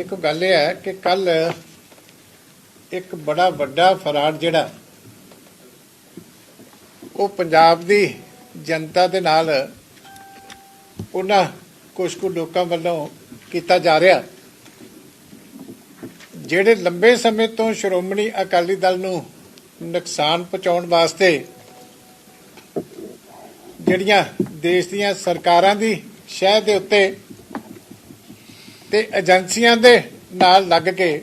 ਦੇਖੋ ਗੱਲ ਇਹ ਹੈ ਕਿ ਕੱਲ ਇੱਕ ਬੜਾ ਵੱਡਾ ਫਰਾਡ ਜਿਹੜਾ, ਉਹ ਪੰਜਾਬ ਦੀ ਜਨਤਾ ਦੇ ਨਾਲ ਉਹਨਾਂ ਕੁਝ ਕੁ ਲੋਕਾਂ ਵੱਲੋਂ ਕੀਤਾ ਜਾ ਰਿਹਾ। ਜਿਹੜੇ ਲੰਬੇ ਸਮੇਂ ਤੋਂ ਸ਼੍ਰੋਮਣੀ ਅਕਾਲੀ ਦਲ ਨੂੰ ਨੁਕਸਾਨ ਪਹੁੰਚਾਉਣ ਵਾਸਤੇ ਜਿਹੜੀਆਂ ਦੇਸ਼ ਦੀਆਂ ਸਰਕਾਰਾਂ ਦੀ ਸ਼ਹਿ ਦੇ ਉੱਤੇ ਤੇ ਏਜੰਸੀਆਂ ਦੇ ਨਾਲ ਲੱਗ ਕੇ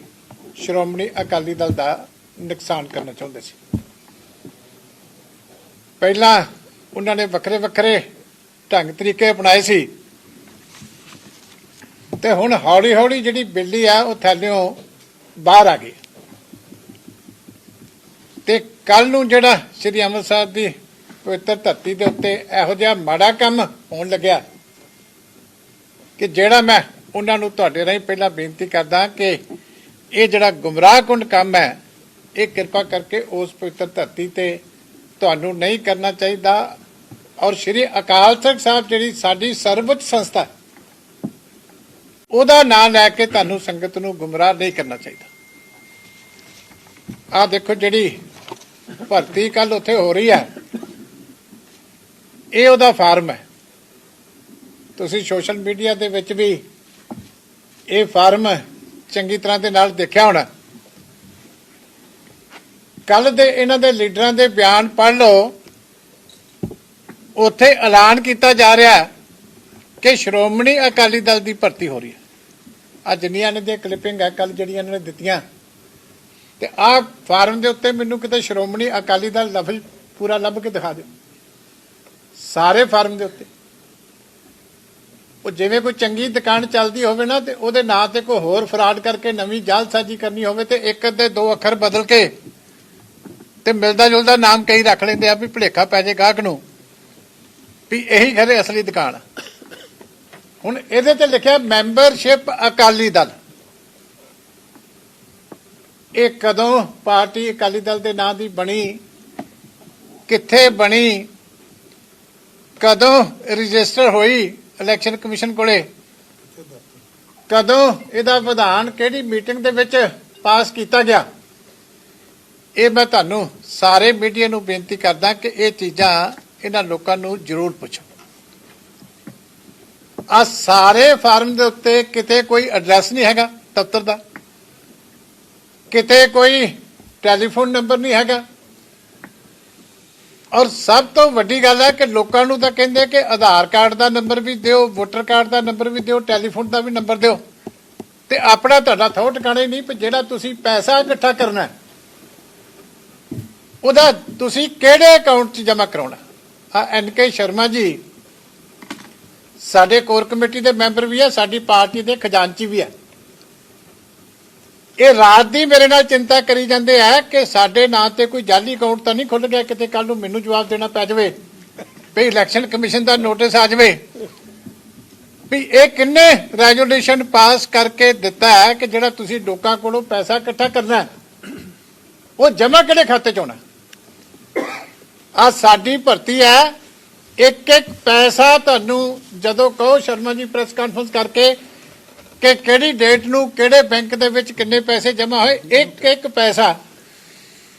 ਸ਼੍ਰੋਮਣੀ ਅਕਾਲੀ ਦਲ ਦਾ ਨੁਕਸਾਨ ਕਰਨਾ ਚਾਹੁੰਦੇ ਸੀ। ਪਹਿਲਾਂ ਉਹਨਾਂ ਨੇ ਵੱਖਰੇ ਵੱਖਰੇ ਢੰਗ ਤਰੀਕੇ ਅਪਣਾਏ ਸੀ। ਤੇ ਹੁਣ ਹੌਲੀ ਹੌਲੀ ਜਿਹੜੀ ਬਿੱਲੀ ਆ, ਉਹ ਥੱਲਿਓਂ ਬਾਹਰ ਆ ਗਈ। ਤੇ ਕੱਲ ਨੂੰ ਜਿਹੜਾ ਸ੍ਰੀ ਅੰਮ੍ਰਿਤਸਰ ਦੀ ਪਵਿੱਤਰ ਧਰਤੀ ਦੇ ਉੱਤੇ ਇਹੋ ਜਿਹਾ ਮਾੜਾ ਕੰਮ ਹੋਣ ਲੱਗਿਆ ਕਿ ਜਿਹੜਾ ਮੈਂ ਉਹਨਾਂ ਨੂੰ ਤੁਹਾਡੇ ਰਾਹੀਂ ਪਹਿਲਾਂ ਬੇਨਤੀ ਕਰਦਾ ਕਿ ਇਹ ਜਿਹੜਾ ਗੁੰਮਰਾਹਕੁੰਡ ਕੰਮ ਹੈ, ਇਹ ਕਿਰਪਾ ਕਰਕੇ ਉਸ ਪਵਿੱਤਰ ਧਰਤੀ ਤੇ ਤੁਹਾਨੂੰ ਨਹੀਂ ਕਰਨਾ ਚਾਹੀਦਾ। ਔਰ ਸ੍ਰੀ ਅਕਾਲ ਤਖਤ ਸਾਹਿਬ ਜਿਹੜੀ ਸਾਡੀ ਸਰਵਉੱਚ ਸੰਸਥਾ ਉਹਦਾ ਨਾਮ ਲੈ ਕੇ ਤੁਹਾਨੂੰ ਸੰਗਤ ਨੂੰ ਗੁੰਮਰਾਹ ਨਹੀਂ ਕਰਨਾ ਚਾਹੀਦਾ। ਆ ਦੇਖੋ ਜਿਹੜੀ ਭਰਤੀ ਕੱਲ ਉੱਥੇ ਹੋ ਰਹੀ ਹੈ, ਇਹ ਉਹਦਾ ਫਾਰਮ ਹੈ। ਤੁਸੀਂ ਸੋਸ਼ਲ ਮੀਡੀਆ ਦੇ ਵਿੱਚ ਵੀ ਇਹ ਫਾਰਮ ਚੰਗੀ ਤਰ੍ਹਾਂ ਦੇ ਨਾਲ ਦੇਖਿਆ ਹੋਣਾ। ਕੱਲ ਦੇ ਇਹਨਾਂ ਦੇ ਲੀਡਰਾਂ ਦੇ ਬਿਆਨ ਪੜ੍ਹ ਲਓ। ਉੱਥੇ ਐਲਾਨ ਕੀਤਾ ਜਾ ਰਿਹਾ ਕਿ ਸ਼੍ਰੋਮਣੀ ਅਕਾਲੀ ਦਲ ਦੀ ਭਰਤੀ ਹੋ ਰਹੀ ਹੈ। ਆ ਜਿੰਨੀਆਂ ਨੇ ਦੀਆਂ ਕਲਿੱਪਿੰਗ ਹੈ ਕੱਲ ਜਿਹੜੀਆਂ ਇਹਨਾਂ ਨੇ ਦਿੱਤੀਆਂ। ਤੇ ਆਹ ਫਾਰਮ ਦੇ ਉੱਤੇ ਮੈਨੂੰ ਕਿਤੇ ਸ਼੍ਰੋਮਣੀ ਅਕਾਲੀ ਦਲ ਲਫ਼ਜ਼ ਪੂਰਾ ਲੱਭ ਕੇ ਦਿਖਾ ਦਿਓ। ਸਾਰੇ ਫਾਰਮ ਦੇ ਉੱਤੇ। ਉਹ ਜਿਵੇਂ ਕੋਈ ਚੰਗੀ ਦੁਕਾਨ ਚੱਲਦੀ ਹੋਵੇ ਨਾ ਤੇ ਉਹਦੇ ਨਾਂ ਤੇ ਕੋਈ ਹੋਰ ਫਰਾਡ ਕਰਕੇ ਨਵੀਂ ਜਾਲਸਾਜ਼ੀ ਕਰਨੀ ਹੋਵੇ ਤੇ ਇੱਕ ਅੱਧੇ ਦੋ ਅੱਖਰ ਬਦਲ ਕੇ ਤੇ ਮਿਲਦਾ ਜੁਲਦਾ ਨਾਮ ਕਈ ਰੱਖ ਲੈਂਦੇ ਆ ਵੀ ਭੁਲੇਖਾ ਪੈ ਜੇ ਗਾਹਕ ਨੂੰ ਵੀ ਇਹੀ ਖਰੇ ਅਸਲੀ ਦੁਕਾਨ ਹੁਣ ਇਹਦੇ ਤੇ ਲਿਖਿਆ ਮੈਂਬਰਸ਼ਿਪ ਅਕਾਲੀ ਦਲ। ਇਹ ਕਦੋਂ ਪਾਰਟੀ ਅਕਾਲੀ ਦਲ ਦੇ ਨਾਂ ਦੀ ਬਣੀ, ਕਿੱਥੇ ਬਣੀ, ਕਦੋਂ ਰਜਿਸਟਰ ਹੋਈ ਇਲੈਕਸ਼ਨ ਕਮਿਸ਼ਨ ਕੋਲੇ। ਕਦੋਂ ਇਹਦਾ ਵਿਧਾਨ ਕਿਹੜੀ ਮੀਟਿੰਗ ਦੇ ਵਿੱਚ ਪਾਸ ਕੀਤਾ ਗਿਆ? ਇਹ ਮੈਂ ਤੁਹਾਨੂੰ ਸਾਰੇ ਮੀਡੀਆ ਨੂੰ ਬੇਨਤੀ ਕਰਦਾ ਕਿ ਇਹ ਚੀਜ਼ਾਂ ਇਹਨਾਂ ਲੋਕਾਂ ਨੂੰ ਜ਼ਰੂਰ ਪੁੱਛੋ। ਆ ਸਾਰੇ ਫਾਰਮ ਦੇ ਉੱਤੇ ਕਿਤੇ ਕੋਈ ਐਡਰੈਸ ਨਹੀਂ ਹੈਗਾ ਦਫ਼ਤਰ ਦਾ। ਕਿਤੇ ਕੋਈ ਟੈਲੀਫੋਨ ਨੰਬਰ ਨਹੀਂ ਹੈਗਾ। ਔਰ ਸਭ ਤੋਂ ਵੱਡੀ ਗੱਲ ਹੈ ਕਿ ਲੋਕਾਂ ਨੂੰ ਤਾਂ ਕਹਿੰਦੇ ਕਿ ਆਧਾਰ ਕਾਰਡ ਦਾ ਨੰਬਰ ਵੀ ਦਿਓ, ਵੋਟਰ ਕਾਰਡ ਦਾ ਨੰਬਰ ਵੀ ਦਿਓ, ਟੈਲੀਫੋਨ ਦਾ ਵੀ ਨੰਬਰ ਦਿਓ। ਤੇ ਆਪਣਾ ਤੁਹਾਡਾ ਥੋੜ ਟਿਕਾਣੇ ਨਹੀਂ ਪਰ ਜਿਹੜਾ ਤੁਸੀਂ ਪੈਸਾ ਇਕੱਠਾ ਕਰਨਾ ਉਹਦਾ ਤੁਸੀਂ ਕਿਹੜੇ ਅਕਾਊਂਟ 'ਚ ਜਮ੍ਹਾਂ ਕਰਾਉਣਾ ਆ ਐਨ ਕੇ ਸ਼ਰਮਾ ਜੀ, ਸਾਡੇ ਕੋਰ ਕਮੇਟੀ ਦੇ ਮੈਂਬਰ ਵੀ ਆ, ਸਾਡੀ ਪਾਰਟੀ ਦੇ ਖਜ਼ਾਨਚੀ ਵੀ ਆ। ਇਹ ਰਾਤ ਦੀ ਮੇਰੇ ਨਾਲ ਚਿੰਤਾ ਕਰੀ ਜਾਂਦੇ ਆ ਕਿ ਸਾਡੇ ਨਾਂ ਤੇ ਕੋਈ ਜਾਲੀ ਅਕਾਊਂਟ ਤਾਂ ਨਹੀਂ ਖੁੱਲ ਗਿਆ ਕਿਤੇ ਕੱਲ ਨੂੰ ਮੈਨੂੰ ਜਵਾਬ ਦੇਣਾ ਪੈ ਜਾਵੇ, ਵੀ ਇਲੈਕਸ਼ਨ ਕਮਿਸ਼ਨ ਦਾ ਨੋਟਿਸ ਆ ਜਾਵੇ। ਵੀ ਇਹ ਕਿੰਨੇ ਰੈਜੂਲੇਸ਼ਨ ਪਾਸ ਕਰਕੇ ਦਿੱਤਾ ਹੈ ਕਿ ਜਿਹੜਾ ਤੁਸੀਂ ਲੋਕਾਂ ਕੋਲੋਂ ਪੈਸਾ ਇਕੱਠਾ ਕਰਨਾ ਉਹ ਜਮਾ ਕਿਹੜੇ ਖਾਤੇ ਚ ਹੋਣਾ ਆ ਸਾਡੀ ਭਰਤੀ ਹੈ ਇੱਕ ਇੱਕ ਪੈਸਾ ਤੁਹਾਨੂੰ ਜਦੋਂ ਕਹੋ ਸ਼ਰਮਾ ਜੀ ਪ੍ਰੈਸ ਕਾਨਫਰੰਸ ਕਰਕੇ ਕਿ ਕਿਹੜੀ ਡੇਟ ਨੂੰ ਕਿਹੜੇ ਬੈਂਕ ਦੇ ਵਿੱਚ ਕਿੰਨੇ ਪੈਸੇ ਜਮ੍ਹਾਂ ਹੋਏ? ਇੱਕ ਇੱਕ ਪੈਸਾ।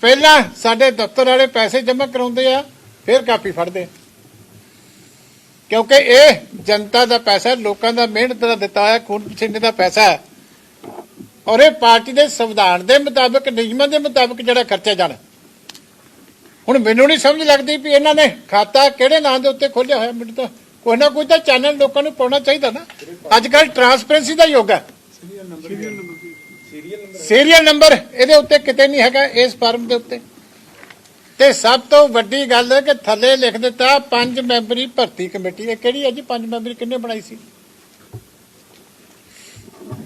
ਪਹਿਲਾਂ ਸਾਡੇ ਦਫ਼ਤਰ ਵਾਲੇ ਪੈਸੇ ਜਮ੍ਹਾਂ ਕਰਾਉਂਦੇ ਆ, ਫਿਰ ਕਾਪੀ ਫੜਦੇ ਆ। ਕਿਉਂਕਿ ਇਹ ਜਨਤਾ ਦਾ ਪੈਸਾ, ਲੋਕਾਂ ਦਾ ਮਿਹਨਤ ਦਾ ਦਿੱਤਾ ਹੈ ਖੂਨ ਪਸੀਨੇ ਦਾ ਪੈਸਾ ਹੈ। ਔਰ ਇਹ ਪਾਰਟੀ ਦੇ ਸੰਵਿਧਾਨ ਦੇ ਮੁਤਾਬਕ, ਨਿਯਮਾਂ ਦੇ ਮੁਤਾਬਕ ਜਿਹੜਾ ਖਰਚਿਆ ਜਾਣਾ। ਹੁਣ ਮੈਨੂੰ ਨਹੀਂ ਸਮਝ ਲੱਗਦੀ ਵੀ ਇਹਨਾਂ ਨੇ ਖਾਤਾ ਕਿਹੜੇ ਨਾਂ ਦੇ ਉੱਤੇ ਖੋਲਿਆ ਹੋਇਆ ਮੈਨੂੰ ਤਾਂ। ਕੋਈ ਨਾ ਕੋਈ ਤਾਂ ਚੈਨਲ ਲੋਕਾਂ ਨੂੰ ਪਾਉਣਾ ਚਾਹੀਦਾ ਨਾ। ਅੱਜ ਕੱਲ ਟਰਾਂਸਪੇਰੈਂਸੀ ਦਾ ਯੁੱਗ ਹੈ। ਸੀਰੀਅਲ ਨੰਬਰ ਇਹਦੇ ਉੱਤੇ ਕਿਤੇ ਨਹੀਂ ਹੈਗਾ, ਇਸ ਫਾਰਮ ਦੇ ਉੱਤੇ। ਤੇ ਸਭ ਤੋਂ ਵੱਡੀ ਗੱਲ ਹੈ ਕਿ ਥੱਲੇ ਲਿਖ ਦਿੱਤਾ, ਪੰਜ ਮੈਂਬਰੀ ਭਰਤੀ ਕਮੇਟੀ ਇਹ ਕਿਹੜੀ ਹੈ ਜੀ ਪੰਜ ਮੈਂਬਰੀ ਕਿੰਨੇ ਬਣਾਈ ਸੀ?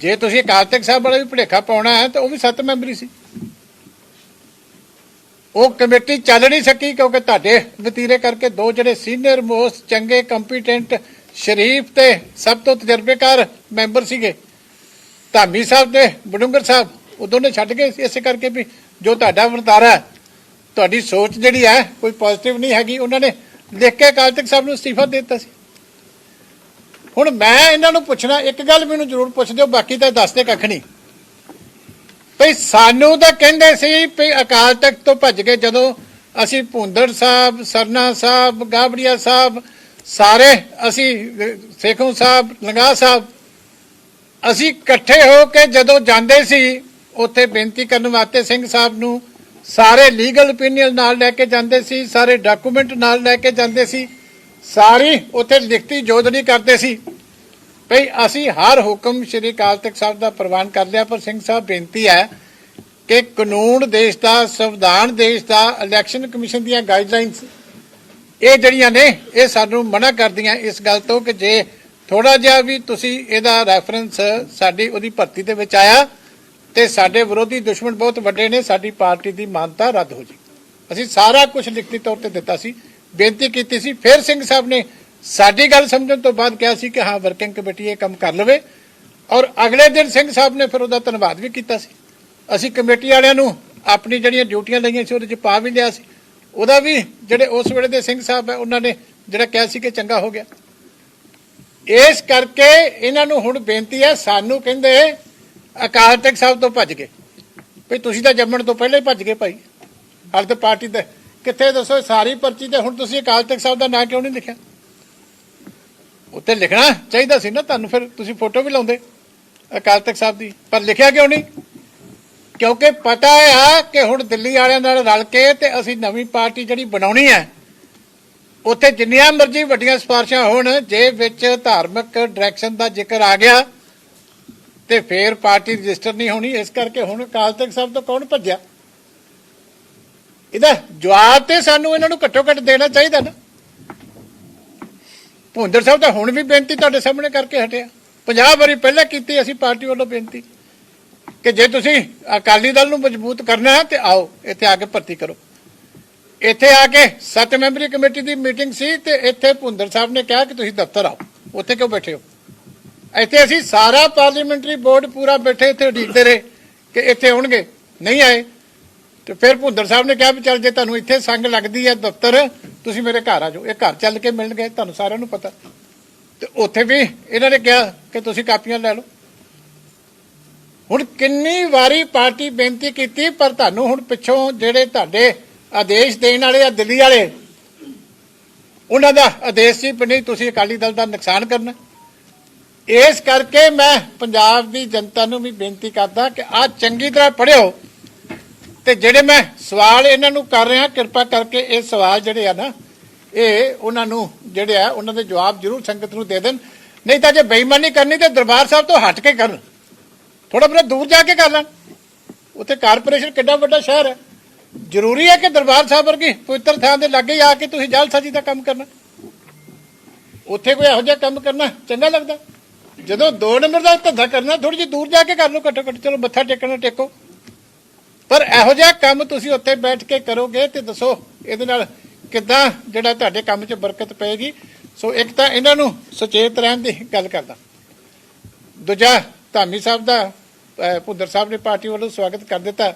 ਜੇ ਤੁਸੀਂ ਅਕਾਲ ਸਾਹਿਬ ਵਾਲਾ ਵੀ ਭੁਲੇਖਾ ਪਾਉਣਾ ਹੈ, ਤਾਂ ਉਹ ਵੀ ਸੱਤ ਮੈਂਬਰੀ ਸੀ। ਉਹ ਕਮੇਟੀ ਚੱਲ ਨਹੀਂ ਸਕੀ ਕਿਉਂਕਿ ਤੁਹਾਡੇ ਵਤੀਰੇ ਕਰਕੇ ਦੋ ਜਿਹੜੇ ਸੀਨੀਅਰ ਮੋਸਟ ਚੰਗੇ ਕੰਪੀਟੈਂਟ ਸ਼ਰੀਫ ਤੇ ਸਭ ਤੋਂ ਤਜਰਬੇਕਾਰ ਮੈਂਬਰ ਸੀਗੇ। ਧਾਮੀ ਸਾਹਿਬ ਤੇ ਬਡੂੰਗਰ ਸਾਹਿਬ ਉਦੋਂ ਦੋਨੇ ਛੱਡ ਗਏ ਇਸੇ ਕਰਕੇ ਵੀ ਜੋ ਤੁਹਾਡਾ ਵਰਤਾਰਾ ਤੁਹਾਡੀ ਸੋਚ ਜਿਹੜੀ ਹੈ, ਕੋਈ ਪੋਜ਼ਿਟਿਵ ਨਹੀਂ ਹੈਗੀ। ਉਹਨਾਂ ਨੇ ਲਿਖ ਕੇ ਅਕਾਲ ਤਖਤ ਸਾਹਿਬ ਨੂੰ ਅਸਤੀਫਾ ਦੇ ਦਿੱਤਾ ਸੀ। ਹੁਣ ਮੈਂ ਇਹਨਾਂ ਨੂੰ ਪੁੱਛਣਾ, ਇੱਕ ਗੱਲ ਮੈਨੂੰ ਜ਼ਰੂਰ ਪੁੱਛ ਦਿਓ, ਬਾਕੀ ਤਾਂ ਦੱਸਦੇ ਕੱਖ ਨਹੀਂ। ਭਈ ਸਾਨੂੰ ਤਾਂ ਕਹਿੰਦੇ ਸੀ ਵੀ ਅਕਾਲ ਤਖਤ ਤੋਂ ਭੱਜ ਕੇ ਜਦੋਂ ਅਸੀਂ ਭੁੰਦੜ ਸਾਹਿਬ, ਸਰਨਾ ਸਾਹਿਬ, ਗਾਬੜੀਆ ਸਾਹਿਬ, ਸਾਰੇ ਅਸੀਂ ਸੇਖੋਂ ਸਾਹਿਬ, ਲੰਗਾ ਸਾਹਿਬ, ਅਸੀਂ ਇਕੱਠੇ ਹੋ ਕੇ ਜਦੋਂ ਜਾਂਦੇ ਸੀ, ਉੱਥੇ ਬੇਨਤੀ ਕਰਨ ਵਾਸਤੇ ਸਿੰਘ ਸਾਹਿਬ ਨੂੰ ਸਾਰੇ ਲੀਗਲ ਓਪੀਨੀਅਨ ਨਾਲ ਲੈ ਕੇ ਜਾਂਦੇ ਸੀ, ਸਾਰੇ ਡਾਕੂਮੈਂਟ ਨਾਲ ਲੈ ਕੇ ਜਾਂਦੇ ਸੀ, ਸਾਰੀ ਉੱਥੇ ਲਿਖਤੀ ਜੋਦੜੀ ਕਰਦੇ ਸੀ। ਭਈ ਅਸੀਂ ਹਰ ਹੁਕਮ ਸ੍ਰੀ ਅਕਾਲ ਤਖਤ ਸਾਹਿਬ ਦਾ ਪ੍ਰਵਾਨ ਕਰ ਲਿਆ ਪਰ ਸਿੰਘ ਸਾਹਿਬ ਬੇਨਤੀ ਹੈ ਕਿ ਕਾਨੂੰਨ ਦੇਸ਼ ਦਾ, ਸੰਵਿਧਾਨ ਦੇਸ਼ ਦਾ ਇਲੈਕਸ਼ਨ ਕਮਿਸ਼ਨ ਦੀਆਂ ਗਾਈਡਲਾਈਨਸ ਇਹ ਜਿਹੜੀਆਂ ਨੇ, ਇਹ ਸਾਨੂੰ ਮਨਾ ਕਰਦੀਆਂ ਇਸ ਗੱਲ ਤੋਂ ਕਿ ਜੇ ਥੋੜਾ ਜਿਹਾ ਵੀ ਤੁਸੀਂ ਇਹਦਾ ਰੈਫਰੈਂਸ ਸਾਡੀ ਉਹਦੀ ਭਰਤੀ ਦੇ ਵਿੱਚ ਆਇਆ ਤੇ ਸਾਡੇ ਵਿਰੋਧੀ ਦੁਸ਼ਮਣ ਬਹੁਤ ਵੱਡੇ ਨੇ, ਸਾਡੀ ਪਾਰਟੀ ਦੀ ਮਾਨਤਾ ਰੱਦ ਹੋ ਜੀ ਅਸੀਂ ਸਾਰਾ ਕੁਝ ਲਿਖਤੀ ਤੌਰ ਤੇ ਦਿੱਤਾ ਸੀ, ਬੇਨਤੀ ਕੀਤੀ ਸੀ, ਫਿਰ ਸਿੰਘ ਸਾਹਿਬ ਨੇ ਸਾਡੀ ਗੱਲ ਸਮਝਣ ਤੋਂ ਬਾਅਦ ਕਿਹਾ ਸੀ ਕਿ ਹਾਂ ਵਰਕਿੰਗ ਕਮੇਟੀ ਇਹ ਕੰਮ ਕਰ ਲਵੇ। ਔਰ ਅਗਲੇ ਦਿਨ ਸਿੰਘ ਸਾਹਿਬ ਨੇ ਫਿਰ ਉਹਦਾ ਧੰਨਵਾਦ ਵੀ ਕੀਤਾ ਸੀ। ਅਸੀਂ ਕਮੇਟੀ ਵਾਲਿਆਂ ਨੂੰ ਆਪਣੀ ਜਿਹੜੀਆਂ ਡਿਊਟੀਆਂ ਲਈਆਂ ਸੀ, ਉਹਦੇ ਚ ਪਾ ਵੀ ਲਿਆ ਸੀ। ਉਹਦਾ ਵੀ ਜਿਹੜੇ ਉਸ ਵੇਲੇ ਦੇ ਸਿੰਘ ਸਾਹਿਬ ਹੈ, ਉਹਨਾਂ ਨੇ ਜਿਹੜਾ ਕਿਹਾ ਸੀ ਕਿ ਚੰਗਾ ਹੋ ਗਿਆ। ਇਸ ਕਰਕੇ ਇਹਨਾਂ ਨੂੰ ਹੁਣ ਬੇਨਤੀ ਹੈ, ਸਾਨੂੰ ਕਹਿੰਦੇ ਅਕਾਲ ਤਖਤ ਸਾਹਿਬ ਤੋਂ ਭੱਜ ਗਏ ਵੀ ਤੁਸੀਂ ਤਾਂ ਜੰਮਣ ਤੋਂ ਪਹਿਲਾਂ ਹੀ ਭੱਜ ਗਏ ਭਾਈ। ਹਾਲ ਤੇ ਪਾਰਟੀ ਦੇ ਕਿੱਥੇ ਦੱਸੋ, ਸਾਰੀ ਪਰਚੀ ਤੇ ਹੁਣ ਤੁਸੀਂ ਅਕਾਲ ਤਖਤ ਸਾਹਿਬ ਦਾ ਨਾਂ ਕਿਉਂ ਨਹੀਂ ਲਿਖਿਆ? ਉੱਤੇ ਲਿਖਣਾ ਚਾਹੀਦਾ ਸੀ ਨਾ ਤੁਹਾਨੂੰ, ਫਿਰ ਤੁਸੀਂ ਫੋਟੋ ਵੀ ਲਾਉਂਦੇ ਅਕਾਲ ਤਖਤ ਸਾਹਿਬ ਦੀ। ਪਰ ਲਿਖਿਆ ਕਿਉਂ ਨਹੀਂ? ਕਿਉਂਕਿ ਪਤਾ ਆ ਕਿ ਹੁਣ ਦਿੱਲੀ ਵਾਲਿਆਂ ਨਾਲ ਰਲ ਕੇ ਤੇ ਅਸੀਂ ਨਵੀਂ ਪਾਰਟੀ ਜਿਹੜੀ ਬਣਾਉਣੀ ਹੈ, ਉੱਥੇ ਜਿੰਨੀਆਂ ਮਰਜ਼ੀ ਵੱਡੀਆਂ ਸਿਫਾਰਸ਼ਾਂ ਹੋਣ, ਜੇ ਵਿੱਚ ਧਾਰਮਿਕ ਡਾਇਰੈਕਸ਼ਨ ਦਾ ਜ਼ਿਕਰ ਆ ਗਿਆ ਤੇ ਫੇਰ ਪਾਰਟੀ ਰਜਿਸਟਰ ਨਹੀਂ ਹੋਣੀ, ਇਸ ਕਰਕੇ ਹੁਣ ਅਕਾਲ ਤਖਤ ਸਾਹਿਬ ਤੋਂ ਕੌਣ ਭੱਜਿਆ? ਇਹਦਾ ਜਵਾਬ ਤੇ ਸਾਨੂੰ ਇਹਨਾਂ ਨੂੰ ਘੱਟੋ ਘੱਟ ਦੇਣਾ ਚਾਹੀਦਾ ਨਾ। ਭੁੰਦਰ ਸਾਹਿਬ ਤਾਂ ਹੁਣ ਵੀ ਬੇਨਤੀ ਤੁਹਾਡੇ ਸਾਹਮਣੇ ਕਰਕੇ ਹਟਿਆ। 50 ਵਾਰੀ ਪਹਿਲਾਂ ਕੀਤੀ ਅਸੀਂ ਪਾਰਟੀ ਵੱਲੋਂ ਬੇਨਤੀ। ਕਿ ਜੇ ਤੁਸੀਂ ਅਕਾਲੀ ਦਲ ਨੂੰ ਮਜ਼ਬੂਤ ਕਰਨਾ ਹੈ ਤੇ ਆਓ, ਇੱਥੇ ਆ ਕੇ ਭਰਤੀ ਕਰੋ। ਇੱਥੇ ਆ ਕੇ ਸੱਤ ਮੈਂਬਰੀ ਕਮੇਟੀ ਦੀ ਮੀਟਿੰਗ ਸੀ ਤੇ ਇੱਥੇ ਭੁੰਦਰ ਸਾਹਿਬ ਨੇ ਕਿਹਾ ਕਿ ਤੁਸੀਂ ਦਫ਼ਤਰ ਆਓ। ਉੱਥੇ ਕਿਉਂ ਬੈਠੇ ਹੋ? ਇੱਥੇ ਅਸੀਂ ਸਾਰਾ ਪਾਰਲੀਮੈਂਟਰੀ ਬੋਰਡ ਪੂਰਾ ਬੈਠੇ, ਇੱਥੇ ਉਡੀਕਦੇ ਰਹੇ ਕਿ ਇੱਥੇ ਆਉਣਗੇ, ਨਹੀਂ ਆਏ। ਤੇ ਫਿਰ ਭੁੰਦਰ ਸਾਹਿਬ ਨੇ ਕਿਹਾ ਵੀ ਚੱਲ ਜੇ ਤੁਹਾਨੂੰ ਇੱਥੇ ਸੰਗ ਲੱਗਦੀ ਹੈ ਦਫ਼ਤਰ ਤੁਸੀਂ ਮੇਰੇ ਘਰ ਆ ਜਾਓ। ਇਹ ਘਰ ਚੱਲ ਕੇ ਮਿਲਣਗੇ, ਤੁਹਾਨੂੰ ਸਾਰਿਆਂ ਨੂੰ ਪਤਾ। ਤੇ ਉੱਥੇ ਵੀ ਇਹਨਾਂ ਨੇ ਕਿਹਾ ਕਿ ਤੁਸੀਂ ਕਾਪੀਆਂ ਲੈ ਲਓ। ਹੁਣ ਕਿੰਨੀ ਵਾਰੀ ਪਾਰਟੀ ਬੇਨਤੀ ਕੀਤੀ, ਪਰ ਤੁਹਾਨੂੰ ਹੁਣ ਪਿੱਛੋਂ ਜਿਹੜੇ ਤੁਹਾਡੇ ਆਦੇਸ਼ ਦੇਣ ਵਾਲੇ ਆ, ਦਿੱਲੀ ਵਾਲੇ, ਉਹਨਾਂ ਦਾ ਆਦੇਸ਼ ਸੀ ਵੀ ਨਹੀਂ, ਤੁਸੀਂ ਅਕਾਲੀ ਦਲ ਦਾ ਨੁਕਸਾਨ ਕਰਨਾ। ਇਸ ਕਰਕੇ ਮੈਂ ਪੰਜਾਬ ਦੀ ਜਨਤਾ ਨੂੰ ਵੀ ਬੇਨਤੀ ਕਰਦਾ ਕਿ ਆ ਚੰਗੀ ਤਰ੍ਹਾਂ ਪੜਿਓ ਤੇ ਜਿਹੜੇ ਮੈਂ ਸਵਾਲ ਇਹਨਾਂ ਨੂੰ ਕਰ ਰਿਹਾ, ਕਿਰਪਾ ਕਰਕੇ ਇਹ ਸਵਾਲ ਜਿਹੜੇ ਆ ਨਾ, ਇਹ ਉਹਨਾਂ ਨੂੰ ਜਿਹੜੇ ਆ, ਉਹਨਾਂ ਦੇ ਜਵਾਬ ਜ਼ਰੂਰ ਸੰਗਤ ਨੂੰ ਦੇ ਦੇਣ। ਨਹੀਂ ਤਾਂ ਜੇ ਬੇਈਮਾਨੀ ਕਰਨੀ ਤੇ ਦਰਬਾਰ ਸਾਹਿਬ ਤੋਂ ਹਟ ਕੇ ਕਰਨ। ਥੋੜਾ ਬੜਾ ਦੂਰ ਜਾ ਕੇ ਕਰ ਲੈਣ। ਉੱਥੇ ਕਾਰਪੋਰੇਸ਼ਨ ਕਿੱਡਾ ਵੱਡਾ ਸ਼ਹਿਰ ਹੈ। ਜ਼ਰੂਰੀ ਹੈ ਕਿ ਦਰਬਾਰ ਸਾਹਿਬ ਵਰਗੀ ਪਵਿੱਤਰ ਥਾਂ ਦੇ ਲਾਗੇ ਆ ਕੇ ਤੁਸੀਂ ਜਲਸਾਜੀ ਦਾ ਕੰਮ ਕਰਨਾ। ਉੱਥੇ ਕੋਈ ਇਹੋ ਜਿਹਾ ਕੰਮ ਕਰਨਾ ਚੰਗਾ ਲੱਗਦਾ। ਜਦੋਂ ਦੋ ਨੰਬਰ ਦਾ ਧੰਦਾ ਕਰਨਾ ਥੋੜੀ ਜਿਹੀ ਦੂਰ ਜਾ ਕੇ ਕਰ ਲਓ ਘੱਟੋ ਘੱਟ। ਚਲੋ ਮੱਥਾ ਟੇਕਣਾ, ਟੇਕੋ। ਪਰ ਇਹੋ ਜਿਹਾ ਕੰਮ ਤੁਸੀਂ ਉੱਥੇ ਬੈਠ ਕੇ ਕਰੋਗੇ ਤੇ ਦੱਸੋ ਇਹਦੇ ਨਾਲ ਕਿੱਦਾਂ ਜਿਹੜਾ ਤੁਹਾਡੇ ਕੰਮ 'ਚ ਬਰਕਤ ਪਏਗੀ। ਸੋ ਇੱਕ ਤਾਂ ਇਹਨਾਂ ਨੂੰ ਸੁਚੇਤ ਰਹਿਣ ਦੀ ਗੱਲ ਕਰਦਾ। ਦੂਜਾ, ਧਾਮੀ ਸਾਹਿਬ ਦਾ ਭੁੰਦਰ ਸਾਹਿਬ ਨੇ ਪਾਰਟੀ ਵੱਲੋਂ ਸਵਾਗਤ ਕਰ ਦਿੱਤਾ।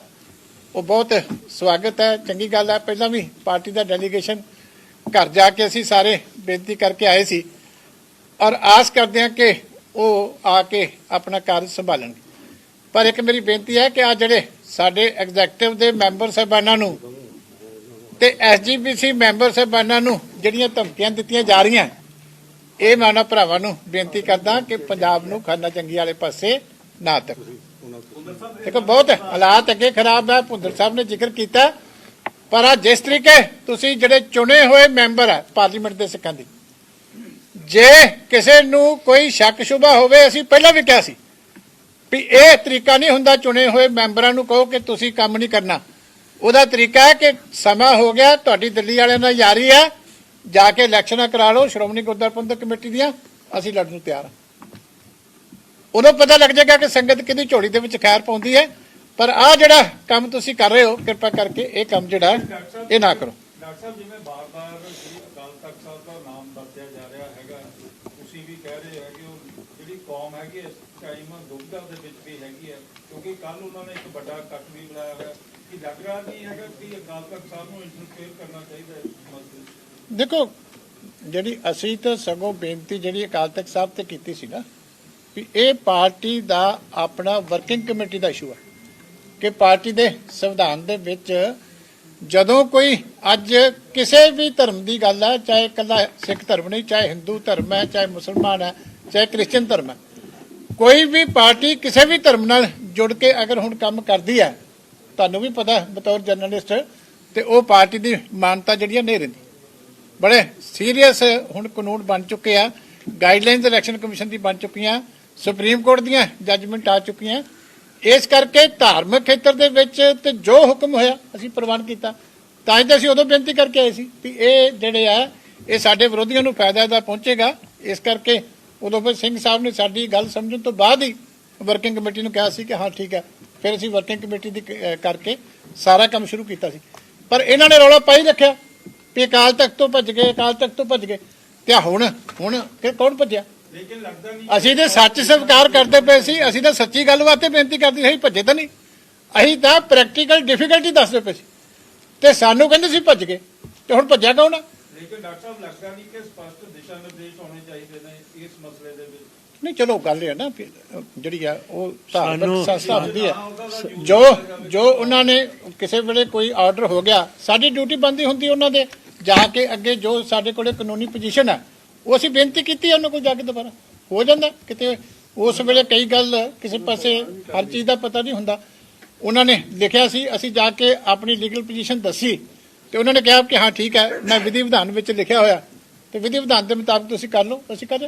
ਉਹ ਬਹੁਤ ਸਵਾਗਤ ਹੈ। ਚੰਗੀ ਗੱਲ ਹੈ। ਪਹਿਲਾਂ ਵੀ ਪਾਰਟੀ ਦਾ ਡੈਲੀਗੇਸ਼ਨ ਘਰ ਜਾ ਕੇ ਅਸੀਂ ਸਾਰੇ ਬੇਨਤੀ ਕਰਕੇ ਆਏ ਸੀ। ਔਰ ਆਸ ਕਰਦੇ ਹਾਂ ਕਿ ਉਹ ਆ ਕੇ ਆਪਣਾ ਕਾਰਜ ਸੰਭਾਲਣਗੇ। ਪਰ ਇੱਕ ਮੇਰੀ ਬੇਨਤੀ ਹੈ ਕਿ ਆ ਜਿਹੜੇ ਸਾਡੇ ਐਗਜ਼ੈਕਟਿਵ ਦੇ ਮੈਂਬਰ ਸਾਹਿਬਾਨਾਂ ਨੂੰ ਤੇ ਐਸਜੀਪੀਸੀ ਮੈਂਬਰ ਸਾਹਿਬਾਨਾਂ ਨੂੰ ਜਿਹੜੀਆਂ ਧਮਕੀਆਂ ਦਿੱਤੀਆਂ ਜਾ ਰਹੀਆਂ, ਇਹ ਮੈਂ ਉਹਨਾਂ ਭਰਾਵਾਂ ਨੂੰ ਬੇਨਤੀ ਕਰਦਾ ਕਿ ਪੰਜਾਬ ਨੂੰ ਖਾਨਾ ਚੰਗੀ ਵਾਲੇ ਪਾਸੇ ਨਾ ਤੱਕ ਦੇਖੋ, ਬਹੁਤ ਹਾਲਾਤ ਅੱਗੇ ਖਰਾਬ ਹੈ, ਭੁੰਦਰ ਸਾਹਿਬ ਨੇ ਜ਼ਿਕਰ ਕੀਤਾ। ਪਰ ਆ ਜਿਸ ਤਰੀਕੇ ਤੁਸੀਂ ਜਿਹੜੇ ਚੁਣੇ ਹੋਏ ਮੈਂਬਰ ਹੈ ਪਾਰਲੀਮੈਂਟ ਦੇ ਸਿੱਖਾਂ ਦੀ, ਜੇ ਕਿਸੇ ਨੂੰ ਕੋਈ ਸ਼ੱਕ ਸ਼ੁਬਾ ਹੋਵੇ, ਅਸੀਂ ਪਹਿਲਾਂ ਵੀ ਕਿਹਾ ਸੀ ਵੀ ਇਹ ਤਰੀਕਾ ਨਹੀਂ ਹੁੰਦਾ ਚੁਣੇ ਹੋਏ ਮੈਂਬਰਾਂ ਨੂੰ ਕਹੋ ਕਿ ਤੁਸੀਂ ਕੰਮ ਨਹੀਂ ਕਰਨਾ। ਉਹਦਾ ਤਰੀਕਾ ਹੈ ਕਿ ਸਮਾਂ ਹੋ ਗਿਆ ਤੁਹਾਡੀ ਦਿੱਲੀ ਵਾਲਿਆਂ ਨਾਲ ਯਾਰੀ ਹੈ ਜਾ ਕੇ ਇਲੈਕਸ਼ਨਾਂ ਕਰਾ ਲਓ ਸ਼੍ਰੋਮਣੀ ਗੁਰਦੁਆਰਾ ਕਮੇਟੀ ਦੀਆਂ ਅਸੀਂ ਲੜਨ ਨੂੰ ਤਿਆਰ ਹਾਂ। ਉਦੋਂ ਪਤਾ ਲੱਗ ਜਾਏਗਾ ਕਿ ਸੰਗਤ ਕਿਹਦੀ ਝੋਲੀ ਦੇ ਵਿੱਚ ਖੈਰ ਪਾਉਂਦੀ ਹੈ ਪਰ ਆ ਜਿਹੜਾ ਕੰਮ ਤੁਸੀਂ ਕਰ ਰਹੇ ਹੋ ਕਿਰਪਾ ਕਰਕੇ ਇਹ ਕੰਮ ਜਿਹੜਾ ਇਹ ਨਾ ਕਰੋ। ਡਾਕਟਰ ਸਾਹਿਬ ਜਿਵੇਂ ਬਾਰ-ਬਾਰ ਸ੍ਰੀ ਅਕਾਲ ਤਖਤ ਸਾਹਿਬ ਦਾ ਨਾਮ ਵਰਤਿਆ ਜਾ ਰਿਹਾ ਹੈਗਾ ਤੁਸੀਂ ਵੀ ਕਹਿ ਰਹੇ ਹੈਗੇ ਉਹ ਜਿਹੜੀ ਕੌਮ ਹੈਗੀ ਇਸ ਟਾਈਮ ਦੁਬਦਾ ਦੇ ਵਿੱਚ ਵੀ ਹੈਗੀ ਹੈ ਕਿਉਂਕਿ ਕੱਲ ਉਹਨਾਂ ਨੇ ਇੱਕ ਵੱਡਾ ਕੱਟ ਵੀ ਬੁਲਾਇਆ ਹੋਇਆ। ਕਿ ਲੱਗ ਰਿਹਾ ਨਹੀਂ ਹੈਗਾ ਕਿ ਅਕਾਲ ਤਖਤ ਸਾਹਿਬ ਨੂੰ ਇੰਟਰਫੇਅਰ ਕਰਨਾ ਚਾਹੀਦਾ ਇਸ ਮਸਲੇ ਦੇਖੋ, ਜਿਹੜੀ ਅਸੀਂ ਤਾਂ ਸਗੋਂ ਬੇਨਤੀ ਜਿਹੜੀ ਅਕਾਲ ਤਖਤ ਸਾਹਿਬ ਤੇ ਕੀਤੀ ਸੀ ਨਾ, ਵੀ ਇਹ ਪਾਰਟੀ ਦਾ ਆਪਣਾ ਵਰਕਿੰਗ ਕਮੇਟੀ ਦਾ ਇਸ਼ੂ ਹੈ ਕਿ ਪਾਰਟੀ ਦੇ ਸੰਵਿਧਾਨ ਦੇ ਵਿੱਚ ਜਦੋਂ ਕੋਈ ਅੱਜ ਕਿਸੇ ਵੀ ਧਰਮ ਦੀ ਗੱਲ ਹੈ ਚਾਹੇ ਇਕੱਲਾ ਸਿੱਖ ਧਰਮ ਨਹੀਂ, ਚਾਹੇ ਹਿੰਦੂ ਧਰਮ ਹੈ, ਚਾਹੇ ਮੁਸਲਮਾਨ ਹੈ, ਚਾਹੇ ਕ੍ਰਿਸਚੀਅਨ ਧਰਮ ਹੈ ਕੋਈ ਵੀ ਪਾਰਟੀ ਕਿਸੇ ਵੀ ਧਰਮ ਨਾਲ ਜੁੜ ਕੇ ਅਗਰ ਹੁਣ ਕੰਮ ਕਰਦੀ ਹੈ ਤੁਹਾਨੂੰ ਵੀ ਪਤਾ, ਬਤੌਰ ਜਰਨਲਿਸਟ, ਤੇ ਉਹ ਪਾਰਟੀ ਦੀ ਮਾਨਤਾ ਜਿਹੜੀ ਹੈ ਨਹੀਂ ਰਹਿੰਦੀ। ਬੜੇ ਸੀਰੀਅਸ ਹੁਣ ਕਾਨੂੰਨ ਬਣ ਚੁੱਕੇ ਆ ਗਾਈਡਲਾਈਨਸ ਇਲੈਕਸ਼ਨ ਕਮਿਸ਼ਨ ਦੀ ਬਣ ਚੁੱਕੀਆਂ, ਸੁਪਰੀਮ ਕੋਰਟ ਦੀਆਂ ਜੱਜਮੈਂਟ ਆ ਚੁੱਕੀਆਂ। ਇਸ ਕਰਕੇ ਧਾਰਮਿਕ ਖੇਤਰ ਦੇ ਵਿੱਚ ਤੇ ਜੋ ਹੁਕਮ ਹੋਇਆ, ਅਸੀਂ ਪ੍ਰਵਾਨ ਕੀਤਾ। ਤਾਂ ਹੀ ਤਾਂ ਅਸੀਂ ਉਦੋਂ ਬੇਨਤੀ ਕਰਕੇ ਆਏ ਸੀ ਵੀ ਇਹ ਜਿਹੜੇ ਆ, ਇਹ ਸਾਡੇ ਵਿਰੋਧੀਆਂ ਨੂੰ ਫਾਇਦਾ ਦਾ ਪਹੁੰਚੇਗਾ। ਇਸ ਕਰਕੇ ਉਦੋਂ ਫਿਰ ਸਿੰਘ ਸਾਹਿਬ ਨੇ ਸਾਡੀ ਗੱਲ ਸਮਝਣ ਤੋਂ ਬਾਅਦ ਹੀ ਵਰਕਿੰਗ ਕਮੇਟੀ ਨੂੰ ਕਿਹਾ ਸੀ ਕਿ ਹਾਂ ਠੀਕ ਹੈ। ਫਿਰ ਅਸੀਂ ਵਰਕਿੰਗ ਕਮੇਟੀ ਦੀ ਕਰਕੇ ਸਾਰਾ ਕੰਮ ਸ਼ੁਰੂ ਕੀਤਾ ਸੀ। ਪਰ ਇਹਨਾਂ ਨੇ ਰੌਲਾ ਪਾਈ ਰੱਖਿਆ ਵੀ ਅਕਾਲ ਤਖਤ ਤੋਂ ਭੱਜ ਗਏ ਅਕਾਲ ਤਖਤ ਤੋਂ ਭੱਜ ਗਏ। ਤੇ ਹੁਣ ਹੁਣ ਕਿ ਕੌਣ ਭੱਜਿਆ? ਲੇਕਿਨ ਲੱਗਦਾ ਨਹੀਂ ਅਸੀਂ ਤੇ ਸੱਚ ਸਵੀਕਾਰ ਕਰਦੇ ਪਏ ਸੀ ਅਸੀਂ ਤਾਂ ਸੱਚੀ ਗੱਲ ਵਾਸਤੇ ਬੇਨਤੀ ਕਰਦੇ ਸੀ ਭੱਜੇ ਤਾਂ ਨਹੀਂ। ਅਸੀਂ ਤਾਂ ਪ੍ਰੈਕਟੀਕਲ ਡਿਫਿਕਲਟੀ ਦੱਸਦੇ ਪਏ ਸੀ। ਤੇ ਸਾਨੂੰ ਕਹਿੰਦੇ ਸੀ ਭੱਜ ਗਏ। ਤੇ ਹੁਣ ਭੱਜਿਆ ਕੌਣ ਆ? ਲੇਕਿਨ ਡਾਕਟਰ ਸਾਹਿਬ ਲੱਗਦਾ ਨਹੀਂ ਕਿ ਸਪਸ਼ਟ ਦਿਸ਼ਾ ਨਿਰਦੇਸ਼ ਹੋਣੇ ਚਾਹੀਦੇ ਨੇ ਇਸ ਮਸਲੇ ਦੇ ਵਿੱਚ? ਨਹੀਂ ਚਲੋ ਗੱਲ ਇਹ ਹੈ ਨਾ ਵੀ, ਜਿਹੜੀ ਆ ਉਹ ਧਾਰਮਿਕ ਸਾਨੂੰ- ਸੰਸਥਾ ਹੁੰਦੀ ਹੈ। ਜੋ ਜੋ ਉਹਨਾਂ ਨੇ ਕਿਸੇ ਵੇਲੇ ਕੋਈ ਆਰਡਰ ਹੋ ਗਿਆ ਸਾਡੀ ਡਿਊਟੀ ਬੰਦੀ ਹੁੰਦੀ ਉਹਨਾਂ ਦੇ ਜਾ ਕੇ ਅੱਗੇ ਜੋ ਸਾਡੇ ਕੋਲੇ ਕਾਨੂੰਨੀ ਪੋਜੀਸ਼ਨ ਹੈ ਉਹ ਅਸੀਂ ਬੇਨਤੀ ਕੀਤੀ ਉਹਨਾਂ ਕੋਲ ਜਾ ਕੇ ਦੁਬਾਰਾ। ਹੋ ਜਾਂਦਾ ਕਿਤੇ ਉਸ ਵੇਲੇ ਕਈ ਗੱਲ ਕਿਸੇ ਪਾਸੇ ਹਰ ਚੀਜ਼ ਦਾ ਪਤਾ ਨਹੀਂ ਹੁੰਦਾ। ਉਹਨਾਂ ਨੇ ਲਿਖਿਆ ਸੀ ਅਸੀਂ ਜਾ ਕੇ ਆਪਣੀ ਲੀਗਲ ਪੋਜੀਸ਼ਨ ਦੱਸੀ। ਤੇ ਉਹਨਾਂ ਨੇ ਕਿਹਾ ਕਿ ਹਾਂ, ਠੀਕ ਹੈ, ਮੈਂ ਵਿਧੀ ਵਿਧਾਨ ਵਿੱਚ ਲਿਖਿਆ ਹੋਇਆ। ਤੇ ਵਿਧੀ ਵਿਧਾਨ ਦੇ ਮੁਤਾਬਕ ਤੁਸੀਂ ਕਰ ਲਓ, ਅਸੀਂ ਕਰ